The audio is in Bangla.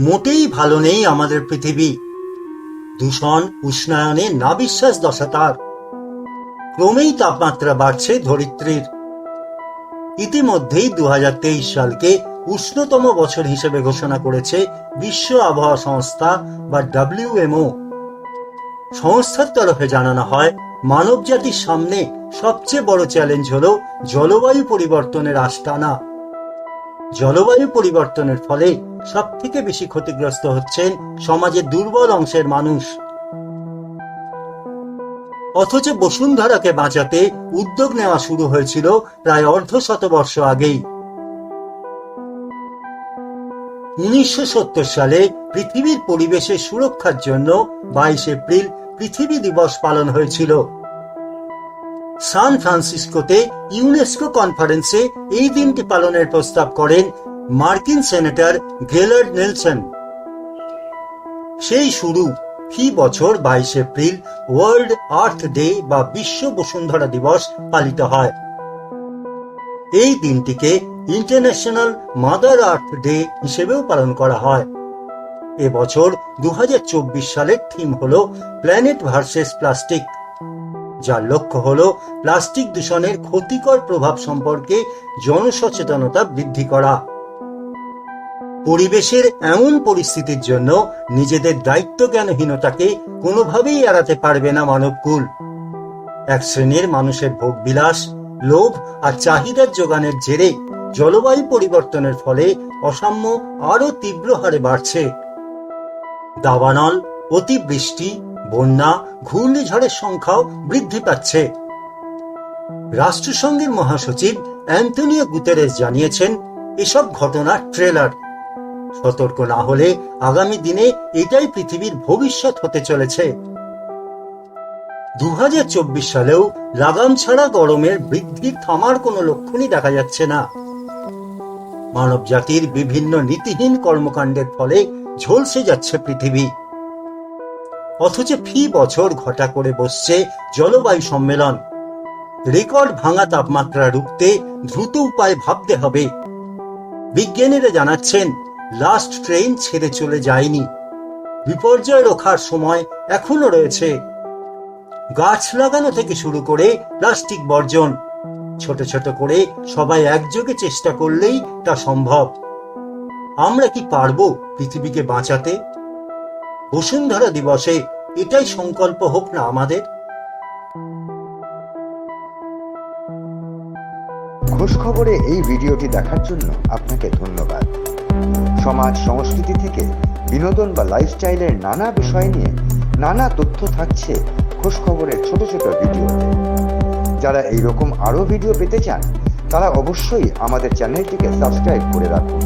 মোটেই ভালো নেই আমাদের পৃথিবী। দূষণ, উষ্ণায়নে নাবিশ্বাস দশা তার। ক্রমেই তাপমাত্রা বাড়ছে ধরিত্রীর। ইতিমধ্যেই দু সালকে উষ্ণতম বছর হিসেবে ঘোষণা করেছে বিশ্ব আবহাওয়া সংস্থা বা ডাব্লিউএমও সংস্থার তরফে জানানো হয় মানব জাতির সামনে সবচেয়ে বড় চ্যালেঞ্জ হল জলবায়ু পরিবর্তনের আস্তানা। জলবায়ু পরিবর্তনের ফলে সব থেকে বেশি ক্ষতিগ্রস্ত হচ্ছেন সমাজের দুর্বল অংশের মানুষ। অথচ বসুন্ধরাকে বাঁচাতে উদ্যোগ নেওয়া শুরু হয়েছিল প্রায় অর্ধ শতবর্ষ আগেই। উনিশশো সত্তর সালে পৃথিবীর পরিবেশের সুরক্ষার জন্য বাইশ এপ্রিল পৃথিবী দিবস পালন হয়েছিল। সান ফ্রান্সিসকোতে ইউনেস্কো কনফারেন্সে এই দিনটি পালনের প্রস্তাব করেন মার্কিন সেনেটর গেলার্ড নেলসন। সেই শুরু, ফি বছর বাইশ এপ্রিল, ওয়ার্ল্ড আর্থ ডে বা বিশ্ব বসুন্ধরা দিবস পালিত হয়। এই দিনটিকে ইন্টারন্যাশনাল মাদার আর্থ ডে হিসেবেও পালন করা হয়। এবছর দু হাজার চব্বিশ সালের থিম হল প্ল্যানেট ভার্সেস প্লাস্টিক। যার লক্ষ্য হল প্লাস্টিক দূষণের ক্ষতিকর প্রভাব সম্পর্কে জনসচেতনতা বৃদ্ধি করা। পরিবেশের এমন পরিস্থিতির জন্য নিজেদের দায়িত্ব জ্ঞানহীনতাকে কোনোভাবেই এড়াতে পারবে না মানবকুল এক শ্রেণির মানুষের ভোগবিলাস, লোভ আর চাহিদার যোগানের জেরে জলবায়ু পরিবর্তনের ফলে অসাম্য আরও তীব্র হারে বাড়ছে। দাবানল, অতিবৃষ্টি বন্যা, ঘূর্ণিঝড়ের সংখ্যাও বৃদ্ধি পাচ্ছে। রাষ্ট্রসংঘের মহাসচিব অ্যান্টনিও গুতেরেস জানিয়েছেন, এসব ঘটনার ট্রেলার। সতর্ক না হলে আগামী দিনে এটাই পৃথিবীর ভবিষ্যৎ হতে চলেছে। দু হাজার চব্বিশ সালেও লাগাম ছাড়া গরমের বৃদ্ধি থামার কোনো লক্ষণই দেখা যাচ্ছে না। মানব জাতির বিভিন্ন নীতিহীন কর্মকাণ্ডের ফলে ঝলসে যাচ্ছে পৃথিবী। অথচ ফি বছর ঘটা করে বসছে জলবায়ু সম্মেলন। রেকর্ড ভাঙা তাপমাত্রা রুখতে দ্রুত উপায় ভাবতে হবে। বিজ্ঞানীরা জানাচ্ছেন লাস্ট ট্রেন ছেড়ে চলে যায়নি। বিপর্যয় রোখার সময় এখনও রয়েছে। গাছ লাগানো থেকে শুরু করে প্লাস্টিক বর্জন। ছোট ছোট করে সবাই একযোগে চেষ্টা করলেই তা সম্ভব। আমরা কি পারব পৃথিবীকে বাঁচাতে? বসুন্ধরা দিবসে এটাই সংকল্প হোক না আমাদের? খোঁজ খবরে এই ভিডিওটি দেখার জন্য আপনাকে ধন্যবাদ। সমাজ সংস্কৃতি থেকে বিনোদন বা লাইফস্টাইলের নানা বিষয় নিয়ে নানা তথ্য থাকছে খোঁজ খবরের ছোট ছোট ভিডিওতে। যারা এইরকম আরও ভিডিও পেতে চান, তারা অবশ্যই আমাদের চ্যানেলটিকে সাবস্ক্রাইব করে রাখুন।